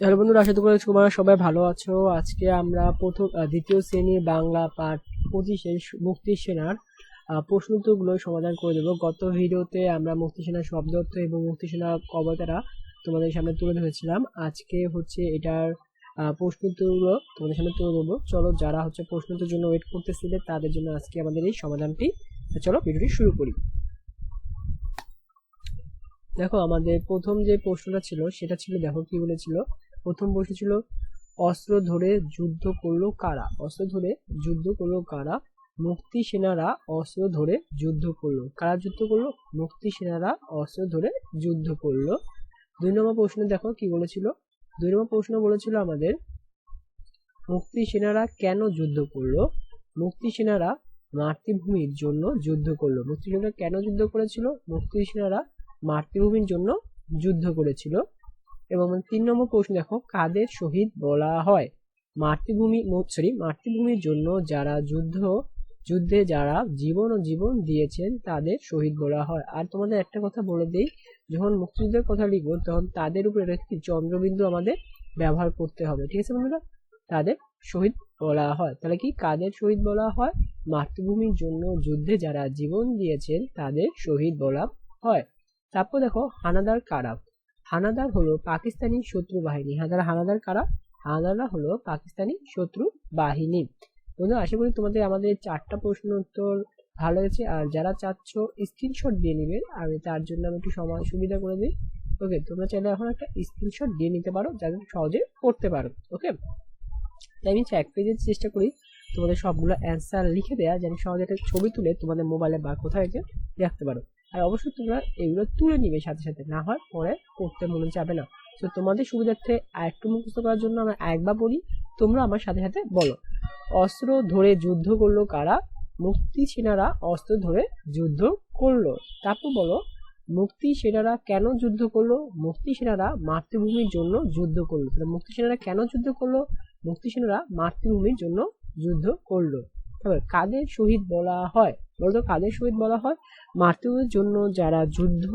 Hello বন্ধুরা আশা করি তোমরা সবাই ভালো আছো। আজকে আমরা প্রথম দ্বিতীয় শ্রেণির বাংলা পাঠ পঁচিশের মুক্তি সেনার আহ, প্রশ্ন উত্তরগুলো সমাধান করে দেবো। গত ভিডিওতে আমরা মুক্তি সেনার শব্দ এবং মুক্তি সেনার কবিতাটা তোমাদের সামনে তুলে ধরেছিলাম। আজকে হচ্ছে এটার আহ, প্রশ্ন উত্তরগুলো তোমাদের সামনে তুলে দেবো চলো যারা হচ্ছে প্রশ্ন জন্য ওয়েট করতেছিলে তাদের জন্য আজকে আমাদের এই সমাধানটি। চলো ভিডিওটি শুরু করি। দেখো আমাদের প্রথম যে প্রশ্নটা ছিল সেটা ছিল দেখো কি বলেছিল? প্রথম প্রশ্ন ছিল, অস্ত্র ধরে যুদ্ধ করল কারা? অস্ত্র ধরে যুদ্ধ করল কারা? মুক্তি সেনারা অস্ত্র ধরে যুদ্ধ করল। কারা যুদ্ধ করল? মুক্তি সেনারা অস্ত্র ধরে যুদ্ধ করল। দুই নম্বর প্রশ্ন দেখো কি বলেছিল? দুই নম্বর প্রশ্ন বলেছিল আমাদের, মুক্তি সেনারা কেন যুদ্ধ করল? মুক্তি সেনারা মাতৃভূমির জন্য যুদ্ধ করল। মুক্তি সেনারা কেন যুদ্ধ করেছিল? মুক্তি সেনারা মাতৃভূমির জন্য যুদ্ধ করেছিল। এবং তিন নম্বর প্রশ্ন দেখো, কাদের শহীদ বলা হয়? মাতৃভূমি সরি মাতৃভূমির জন্য যারা যুদ্ধ, যুদ্ধে যারা জীবন ও জীবন দিয়েছেন, তাদের শহীদ বলা হয়। আর তোমাদের একটা কথা বলে দিই, যখন মুক্তিযুদ্ধের কথা লিখব, তখন তাদের উপরে একটি চন্দ্রবিন্দু আমাদের ব্যবহার করতে হবে। ঠিক আছে বন্ধুরা? তাদের শহীদ বলা হয়। তাহলে কি কাদের শহীদ বলা হয়? মাতৃভূমির জন্য যুদ্ধে যারা জীবন দিয়েছেন, তাদের শহীদ বলা হয়। তারপর দেখো, হানাদার কারা? হানাদার হলো পাকিস্তানি শত্রু বাহিনী। হানাদার হানাদার কারা? হানাদাররা হলো পাকিস্তানি শত্রু বাহিনী। বন্ধু আশা করি তোমাদের আমাদের চারটা প্রশ্ন উত্তর ভালো হয়েছে আর যারা চাচ্ছ স্ক্রিনশট দিয়ে নিবে, আমি তার জন্য আমি একটু সময় সুবিধা করে দিই। ওকে তোমরা চাইলে এখন একটা স্ক্রিনশট দিয়ে নিতে পারো, যাতে সহজে পড়তে পারো। ওকে তাই আমি এক পেজের চেষ্টা করি। তোমাদের সবগুলো অ্যান্সার লিখে দেওয়া যেন সহজে একটা ছবি তুলে তোমাদের মোবাইলে বা কোথায় রাখতে পারো। আর অবশ্যই তোমরা এগুলো তুলে নিবে সাথে সাথে। না হয় পরে পড়তে মনে যাবে না। তো তোমাদের সুবিধার্থে আরেকটু মুখস্থ করার জন্য আমরা একবার বলি, তোমরা আমার সাথে সাথে বলো, অস্ত্র ধরে যুদ্ধ করল কারা? মুক্তি সেনারা অস্ত্র ধরে যুদ্ধ করল। তারপর বলো, মুক্তি সেনারা কেন যুদ্ধ করল? মুক্তি সেনারা মাতৃভূমির জন্য যুদ্ধ করল। তাহলে মুক্তি সেনারা কেন যুদ্ধ করল? মুক্তি সেনারা মাতৃভূমির জন্য যুদ্ধ করল। তবে কাদের শহীদ বলা হয়? বলতো, কাদের শহীদ বলা হয়? মাতৃভূমির জন্য যারা যুদ্ধ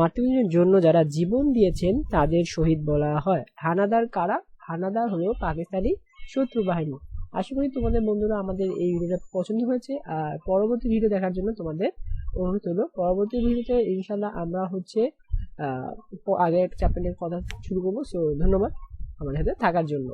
মাতৃভূমির জন্য যারা জীবন দিয়েছেন, তাদের শহীদ বলা হয়। হানাদার কারা? হানাদার হলো পাকিস্তানি শত্রু বাহিনী। আশা করি তোমাদের বন্ধুরা আমাদের এই ভিডিওটা পছন্দ হয়েছে। আর পরবর্তী ভিডিও দেখার জন্য তোমাদের অনুরোধ হলো পরবর্তী ভিডিওতে ইনশাল্লাহ আমরা হচ্ছে আগের চ্যাপ্টারের কথা শুরু করব। সো ধন্যবাদ আমার সাথে থাকার জন্য।